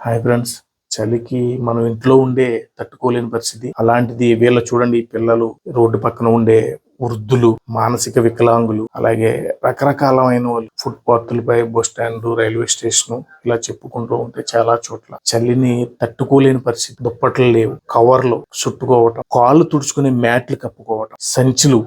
Hi friends చలికి మనం ఇంట్లో ఉండే తట్టుకోలేని పరిస్థితి. అలాంటిది వీళ్ళ చూడండి పిల్లలు రోడ్డు పక్కన ఉండే వృద్ధులు మానసిక వికలాంగులు అలాగే రకరకాలమైన వాళ్ళు. ఫుట్ పాత్లపై బస్ స్టాండ్ రైల్వే స్టేషన్ ఇలా చెప్పుకుంటూ ఉంటే చాలా చోట్ల చలిని తట్టుకోలేని పరిస్థితి. దుప్పట్లు లేవు. కవర్లు చుట్టుకోవటం కాళ్ళు తుడుచుకునే మ్యాట్లు కప్పుకోవటం సంచులు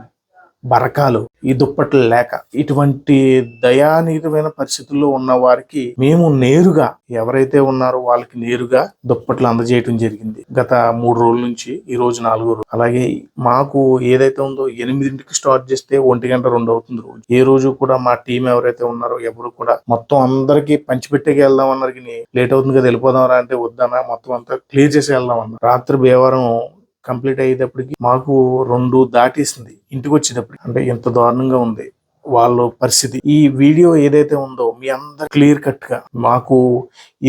బరకాలు ఈ దుప్పట్లు లేక. ఇటువంటి దయానీతమైన పరిస్థితుల్లో ఉన్న వారికి మేము నేరుగా ఎవరైతే ఉన్నారో వాళ్ళకి నేరుగా దుప్పట్లు అందజేయటం జరిగింది. గత మూడు రోజుల నుంచి ఈ రోజు నాలుగో రోజు. అలాగే మాకు ఏదైతే ఉందో ఎనిమిదింటికి స్టార్ట్ చేస్తే ఒంటి గంట రెండు అవుతుంది రోజు. ఏ రోజు కూడా మా టీం ఎవరైతే ఉన్నారో ఎవరు కూడా మొత్తం అందరికి పంచిపెట్టేకి వెళ్దాం అన్నారు లేట్ అవుతుంది కదా వెళ్ళిపోదాం రా అంటే వద్దనా మొత్తం అంతా క్లియర్ చేసి వెళ్దాం అన్నారు. రాత్రి బేవారం కంప్లీట్ అయ్యేటప్పటికి మాకు రెండు దాటేసింది. ఇంటికి వచ్చేటప్పుడు అంటే ఎంత దారుణంగా ఉంది. వాళ్ళ పరిస్థితి. ఈ వీడియో ఏదైతే ఉందో మీ అందరు క్లియర్ కట్గా మాకు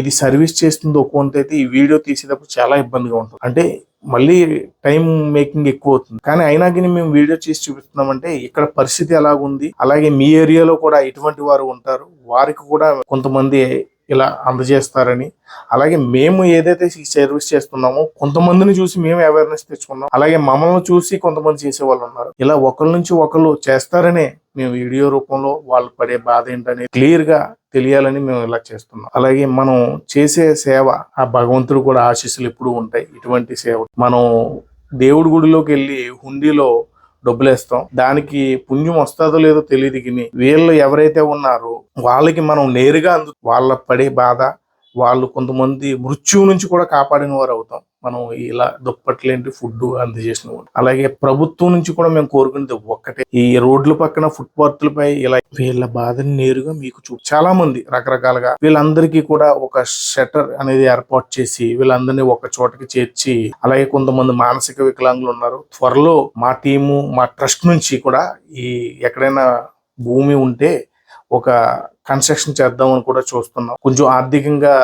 ఇది సర్వీస్ చేస్తుంది ఒక అయితే ఈ వీడియో తీసేటప్పుడు చాలా ఇబ్బందిగా ఉంటుంది. అంటే మళ్ళీ టైం మేకింగ్ ఎక్కువ అవుతుంది. కానీ అయినా కానీ మేము వీడియో చేసి చూపిస్తున్నామంటే ఇక్కడ పరిస్థితి ఎలాగుంది. అలాగే మీ ఏరియాలో కూడా ఇటువంటి వారు ఉంటారు. వారికి కూడా కొంతమంది ఇలా అందజేస్తారని. అలాగే మేము ఏదైతే ఈ సర్వీస్ చేస్తున్నామో కొంతమందిని చూసి మేము అవేర్నెస్ తెచ్చుకున్నాం. అలాగే మమ్మల్ని చూసి కొంతమంది చేసే వాళ్ళు ఉన్నారు. ఇలా ఒకరి నుంచి ఒకరు చేస్తారనే మేము వీడియో రూపంలో వాళ్ళు పడే బాధ ఏంటని క్లియర్గా తెలియాలని మేము ఇలా చేస్తున్నాం. అలాగే మనం చేసే సేవ ఆ భగవంతుడు కూడా ఆశీస్సులు ఎప్పుడూ ఉంటాయి. ఇటువంటి సేవ. మనం దేవుడి గుడిలోకి వెళ్ళి హుండీలో డబ్బులేస్తాం. దానికి పుణ్యం వస్తుందో లేదో తెలియదు కానీ వీళ్ళు ఎవరైతే ఉన్నారో వాళ్ళకి మనం నేరుగా అందు వాళ్ళ పడే బాధ వాళ్ళు కొంతమంది మృత్యువు నుంచి కూడా కాపాడిన వారు అవుతాం. మనం ఇలా దుప్పట్లేంటి ఫుడ్ అందజేసిన వాడు అలాగే ప్రభుత్వం నుంచి కూడా మేము కోరుకునేది ఒక్కటే. ఈ రోడ్ల పక్కన ఫుట్పాత్లపై ఇలా వీళ్ళ బాధని నేరుగా మీకు చూ చాలా మంది రకరకాలుగా వీళ్ళందరికీ కూడా ఒక షటర్ అనేది ఏర్పాటు చేసి వీళ్ళందరినీ ఒక చోటకి చేర్చి అలాగే కొంతమంది మానసిక వికలాంగులు ఉన్నారు. త్వరలో మా టీము మా ట్రస్ట్ నుంచి కూడా ఈ ఎక్కడైనా భూమి ఉంటే ఒక కన్స్ట్రక్షన్ చేద్దామని కూడా చూస్తున్నాం. కొంచెం ఆర్థికంగా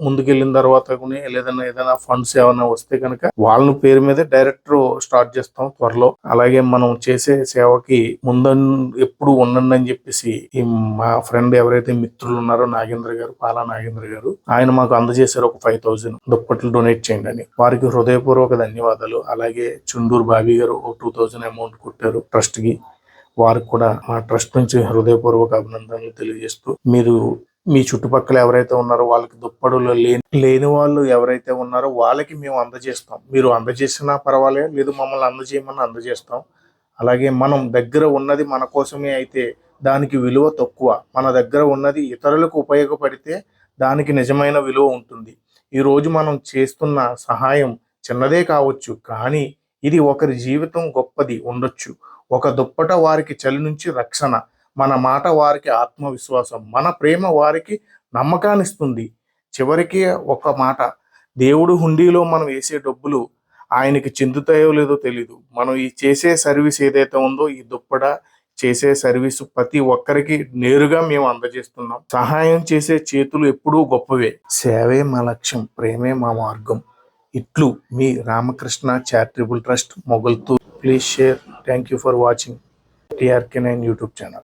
ముందుకెళ్ళిన తర్వాత కూడా లేదన్నా ఏదైనా ఫండ్స్ ఏమైనా వస్తే కనుక వాళ్ళని పేరు మీద డైరెక్టర్ స్టార్ట్ చేస్తాం త్వరలో. అలాగే మనం చేసే సేవకి ముందు ఎప్పుడు ఉండండి అని చెప్పేసి ఈ మా ఫ్రెండ్ ఎవరైతే మిత్రులు ఉన్నారో నాగేంద్ర గారు పాలా నాగేంద్ర గారు ఆయన మాకు అందజేశారు ఒక ఫైవ్ థౌజండ్ దుప్పట్లు డొనేట్ చేయండి అని. వారికి హృదయపూర్వక ధన్యవాదాలు. అలాగే చుండూరు బాబీ గారు ఒక టూ థౌజండ్ అమౌంట్ కొట్టారు ట్రస్ట్కి వారికి కూడా మా ట్రస్ట్ నుంచి హృదయపూర్వక అభినందనలు తెలియజేస్తూ మీరు మీ చుట్టుపక్కల ఎవరైతే ఉన్నారో వాళ్ళకి దుప్పడులు లేని లేని వాళ్ళు ఎవరైతే ఉన్నారో వాళ్ళకి మేము అందజేస్తాం. మీరు అందజేసినా పర్వాలేదు లేదు మమ్మల్ని అందజేయమని అందజేస్తాం. అలాగే మనం దగ్గర ఉన్నది మన కోసమే అయితే దానికి విలువ తక్కువ. మన దగ్గర ఉన్నది ఇతరులకు ఉపయోగపడితే దానికి నిజమైన విలువ ఉంటుంది. ఈరోజు మనం చేస్తున్న సహాయం చిన్నదే కావచ్చు కానీ ఇది ఒకరి జీవితం గొప్పది ఉండొచ్చు. ఒక దుప్పట వారికి చలి నుంచి రక్షణ మన మాట వారికి ఆత్మవిశ్వాసం మన ప్రేమ వారికి నమ్మకాన్ని ఇస్తుంది చివరికి ఒక మాట దేవుడు హుండీలో మనం వేసే డబ్బులు ఆయనకి చెందుతాయో లేదో తెలీదు. మనం ఈ చేసే సర్వీస్ ఏదైతే ఉందో ఈ దుప్పట చేసే సర్వీస్ ప్రతి ఒక్కరికి నేరుగా మేము అందజేస్తున్నాం. సహాయం చేసే చేతులు ఎప్పుడూ గొప్పవే. సేవే మా లక్ష్యం ప్రేమే మా మార్గం. ఇట్లు మీ Ramakrishna charitable trust మొగల్తూ please share. Thank you for watching. TRK nine YouTube channel.